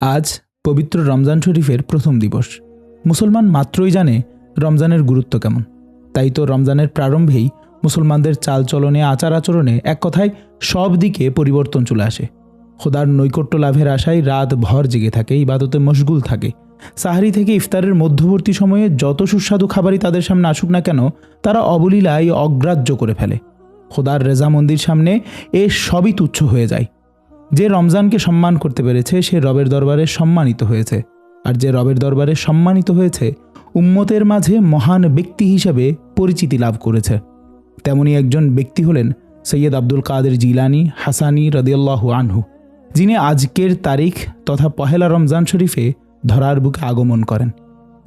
আজ পবিত্র রমজান শরীফের প্রথম দিবস। মুসলমান মাত্রই জানে রমজানের গুরুত্ব কেমন। তাই তো রমজানের প্রারম্ভেই মুসলমানদের চালচলনে আচার আচরণে এক কথায় সব দিকে পরিবর্তন চলে আসে। খোদার নৈকট্য লাভের আশায় রাত ভর জেগে থাকে, ইবাদতে মশগুল থাকে। সাহারি থেকে ইফতারের মধ্যবর্তী সময়ে যত সুস্বাদু খাবারই তাদের সামনে আসুক না কেন, তারা অবলীলায় অগ্রাহ্য করে ফেলে। খোদার রেজামন্দির সামনে এ সবই তুচ্ছ হয়ে যায়। যে রমজানকে সম্মান করতে পেরেছে, সে রবের দরবারে সম্মানিত হয়েছে। আর যে রবের দরবারে সম্মানিত হয়েছে, উম্মতের মাঝে মহান ব্যক্তি হিসাবে পরিচিতি লাভ করেছে। তেমনি একজন ব্যক্তি হলেন সৈয়দ আব্দুল কাদের জিলানি হাসানি রদিয়াল্লাহ আনহু, যিনি আজকের তারিখ তথা পহেলা রমজান শরীফে ধরার বুকে আগমন করেন।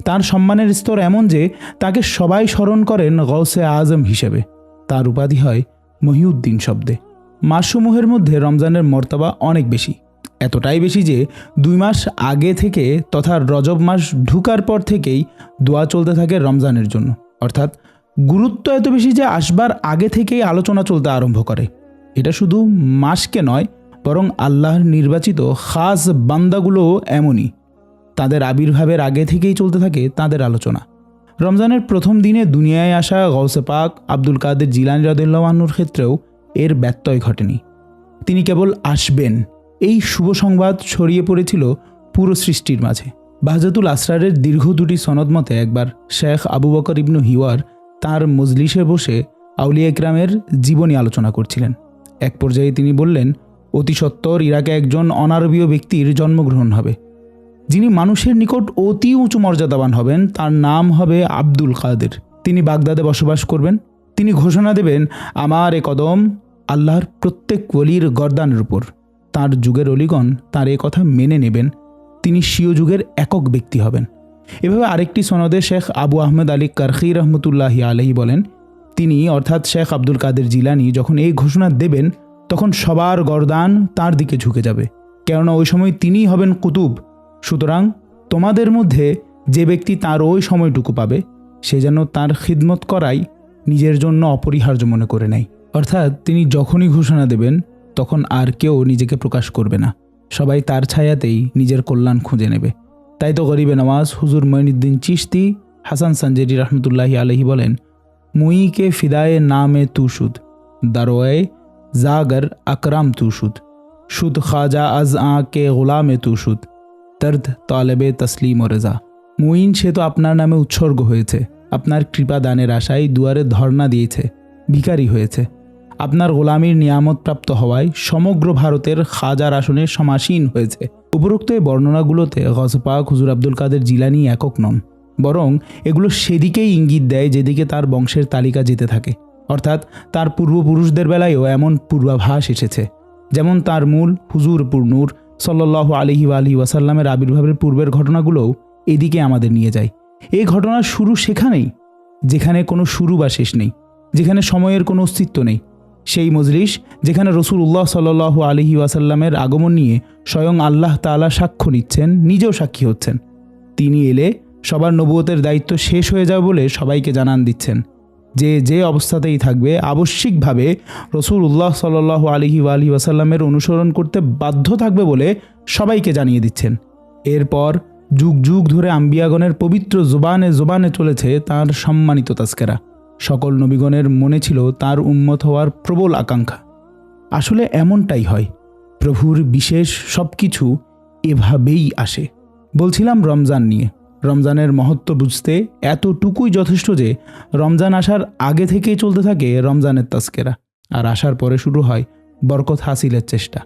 তার সম্মানের স্তর এমন যে, তাকে সবাই স্মরণ করেন গৌসে আজম হিসেবে। তার উপাধি হয় মহিউদ্দিন শব্দে। মাসসমূহের মধ্যে রমজানের মর্তবা অনেক বেশি। এতটাই বেশি যে দুই মাস আগে থেকে তথা রজব মাস ঢুকার পর থেকেই দোয়া চলতে থাকে রমজানের জন্য। অর্থাৎ গুরুত্ব এত বেশি যে আসবার আগে থেকেই আলোচনা চলতে আরম্ভ করে। এটা শুধু মাসকে নয়, বরং আল্লাহর নির্বাচিত খাস বান্দাগুলোও এমনই। তাদের আবির্ভাবের আগে থেকেই চলতে থাকে তাদের আলোচনা। রমজানের প্রথম দিনে দুনিয়ায় আসা গৌসে পাক, আব্দুল কাদের জিলানি রদুল্লাহানুর ক্ষেত্রেও এর ব্যত্যয় ঘটেনি। তিনি কেবল আসবেন। এই শুভ সংবাদ ছড়িয়ে পড়েছিল পুরো সৃষ্টির মাঝে। বাহজাতুল আসরারের দীর্ঘ দুটি সনদ মতে একবার শেখ আবু বকর ইবনু হিওয়ার তার মজলিসে বসে আউলিয়া ইকরামের জীবনী আলোচনা করছিলেন। এক পর্যায়ে তিনি বললেন, অতি সত্বর ইরাকে একজন অনারবীয় ব্যক্তির জন্মগ্রহণ হবে। যিনি মানুষের নিকট অতি উঁচু মর্যাদাবান হবেন, তার নাম হবে আব্দুল কাদের। তিনি বাগদাদে বসবাস করবেন। তিনি ঘোষণা দেবেন, আমার এ কদম আল্লাহর প্রত্যেক অলির গরদানের উপর। তার যুগের অলিগণ তার এ কথা মেনে নেবেন। তিনি স্বীয় যুগের একক ব্যক্তি হবেন। এভাবে আরেকটি সনদে শেখ আবু আহমেদ আলী কারখি রহমতুল্লাহি আলহি বলেন, তিনি অর্থাৎ শেখ আব্দুল কাদের জিলানি যখন এই ঘোষণা দেবেন, তখন সবার গরদান তার দিকে ঝুঁকে যাবে। কেননা ওই সময় তিনিই হবেন কুতুব। সুতরাং তোমাদের মধ্যে যে ব্যক্তি তার ওই সময়টুকু পাবে, সে যেন তার খিদমত করাই নিজের জন্য অপরিহার্য মনে করে নেয়। অর্থাৎ তিনি যখনই ঘোষণা দেবেন, তখন আর কেউ নিজেকে প্রকাশ করবে না। সবাই তার ছায়াতেই নিজের কল্যাণ খুঁজে নেবে। তাই তো গরিবে নওয়াজ হুজুর মঈনুদ্দিন চিশতি, হাসান সঞ্জেরি রহমতুল্লাহি আলহি বলেন, মুইকে ফিদায়ে নামে তুসুদ দারোয়ে জাগর আকরাম তুসুদ সুদ খাজা আজ আ কে গোলামে তুসুদ তর্দ তালেবে তসলিম ও রেজা। মুইন সে তো আপনার নামে উৎসর্গ হয়েছে। আপনার কৃপা দানের আশায় দুয়ারে ধর্ণা দিয়েছে, ভিখারি হয়েছে। আপনার গোলামীর নিয়ামত প্রাপ্ত হওয়ায় সমগ্র ভারতের খাজার আসনে সমাসীন হয়েছে। উপরোক্ত এই বর্ণনাগুলোতে গজপাক হুজুর আব্দুল কাদের জিলানি একক নন, বরং এগুলো সেদিকেই ইঙ্গিত দেয় যেদিকে তার বংশের তালিকা যেতে থাকে। অর্থাৎ তার পূর্বপুরুষদের বেলায়ও এমন পূর্বাভাস এসেছে। যেমন তার মূল হুজুর পুরনুর সাল্লাহ আলহি আলহি ওয়াসাল্লামের আবির্ভাবের পূর্বের ঘটনাগুলোও এদিকে আমাদের নিয়ে যায়। এই ঘটনার শুরু সেখানেই, যেখানে কোনো শুরু বা শেষ নেই, যেখানে সময়ের কোনো অস্তিত্ব নেই। সেই মজলিস, যেখানে রসুল উল্লাহ সাল্ল আলহি ওয়াসাল্লামের আগমন নিয়ে স্বয়ং আল্লাহ তালা সাক্ষ্য নিচ্ছেন, নিজেও সাক্ষী হচ্ছেন। তিনি এলে সবার নবুয়তের দায়িত্ব শেষ হয়ে যাবে বলে সবাইকে জানান দিচ্ছেন। যে যে অবস্থাতেই থাকবে, আবশ্যিকভাবে রসুল উল্লাহ সাল্ল আলহি আলহি ওয়াসাল্লামের অনুসরণ করতে বাধ্য থাকবে বলে সবাইকে জানিয়ে দিচ্ছেন। এরপর যুগ যুগ ধরে আম্বিয়াগণের পবিত্র জোবানে জোবানে চলেছে তার সম্মানিত তাস্কেরা সকল নবীগণের মনে ছিল তার উন্মত হওয়ার প্রবল আকাঙ্ক্ষা। আসলে এমনটাই হয়, প্রভুর বিশেষ সব কিছু এভাবেই আসে। বলছিলাম রমজান নিয়ে, রমজানের মহত্ব বুঝতে এতটুকুই যথেষ্ট যে রমজান আসার আগে থেকেই চলতে থাকে রমজানের তাস্কেরা আর আসার পরে শুরু হয় বরকত হাসিলের চেষ্টা।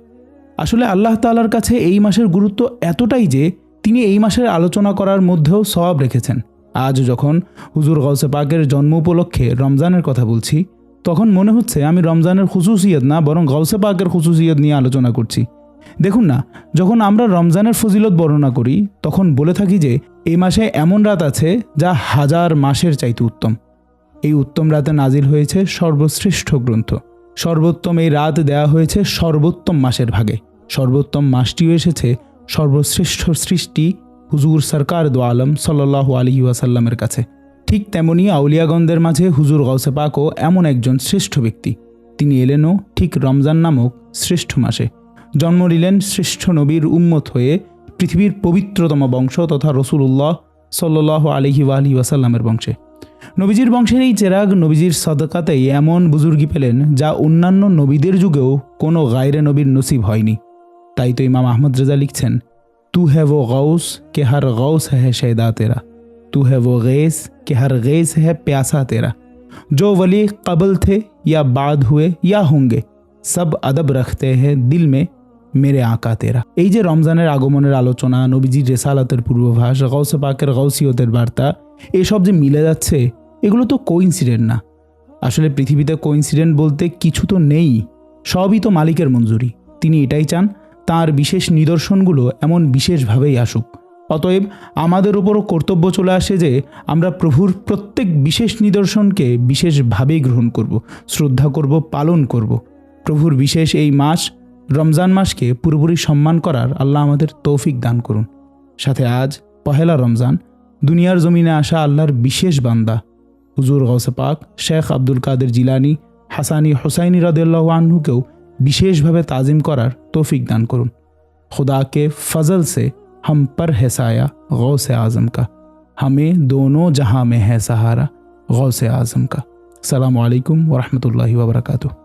আসলে আল্লাহ তালার কাছে এই মাসের গুরুত্ব এতটাই যে তিনি এই মাসের আলোচনা করার মধ্যেও সবাব রেখেছেন। আজ যখন হুজুর গৌসে পাকের জন্ম উপলক্ষে রমজানের কথা বলছি, তখন মনে হচ্ছে আমি রমজানের খুশুসিয়ত না, বরং গৌসে পাকের খুশুসিয়ত নিয়ে আলোচনা করছি। দেখুন না, যখন আমরা রমজানের ফজিলত বর্ণনা করি, তখন বলে থাকি যে, এই মাসে এমন রাত আছে যা হাজার মাসের চাইতে উত্তম। এই উত্তম রাতে নাজিল হয়েছে সর্বশ্রেষ্ঠ গ্রন্থ। সর্বোত্তম এই রাত দেয়া হয়েছে সর্বোত্তম মাসের ভাগে। সর্বোত্তম মাসটিও এসেছে সর্বশ্রেষ্ঠ সৃষ্টি হুজুর সরকার দো আলম সাল্লাহ আলহি ওয়াসাল্লামের কাছে। ঠিক তেমনি আউলিয়াগণদের মাঝে হুজুর গৌসে পাকও এমন একজন শ্রেষ্ঠ ব্যক্তি। তিনি এলেনও ঠিক রমজান নামক শ্রেষ্ঠ মাসে। জন্ম নিলেন শ্রেষ্ঠ নবীর উম্মত হয়ে পৃথিবীর পবিত্রতম বংশ তথা রসুল্লাহ সাল্লাহ আলহি আলহি ওয়াসাল্লামের বংশে। নবীজির বংশের এই চেরাগ নবীজির সদকাতেই এমন বুজুর্গি পেলেন যা অন্যান্য নবীদের যুগেও কোনো গায়রে নবীর নসিব হয়নি। তাই তো ইমাম আহমদ রেজা লিখছেন তু है वो गौस के हर गौस है शैदा तेरा तू है वो गैस के हर गैस है प्यासा तेरा जो वली कबल थे या बाद हुए या होंगे সব আদব রাখতে হে দিল মে মেরে আঁকা তেরা এই যে রমজানের আগমনের আলোচনা নবীজির রেসালাতের পূর্বভাস গৌসে পাকের গৌসিয়তের বার্তা এসব যে মিলে যাচ্ছে এগুলো তো কোইন্সিডেন্ট না আসলে পৃথিবীতে কোইন্সিডেন্ট বলতে কিছু তো নেই সবই তো মালিকের মঞ্জুরি তিনি এটাই চান তার বিশেষ নিদর্শনগুলো এমন বিশেষভাবেই আসুক। অতএব আমাদের উপরও কর্তব্য চলে আসে যে আমরা প্রভুর প্রত্যেক বিশেষ নিদর্শনকে বিশেষভাবেই গ্রহণ করব, শ্রদ্ধা করব, পালন করব। প্রভুর বিশেষ এই মাস, রমজান মাসকে পুরোপুরি সম্মান করার আল্লাহ আমাদের তৌফিক দান করুন। সাথে আজ পহেলা রমজান, দুনিয়ার জমিনে আসা আল্লাহর বিশেষ বান্দা, হুজুর গৌসে পাক শেখ আব্দুল কাদের জিলানি, হাসানি হোসাইনি রদাল্লাহ আনহুকেও বিশেষভাবে তাজিম করার তৌফিক দান করুন खुदा के फजल से हम पर है साया गौ से आज़म का हमें दोनों जहां में है सहारा गौ से आज़म का सलाम वालेकुम वरहमतुल्लाहि वबरकातुहू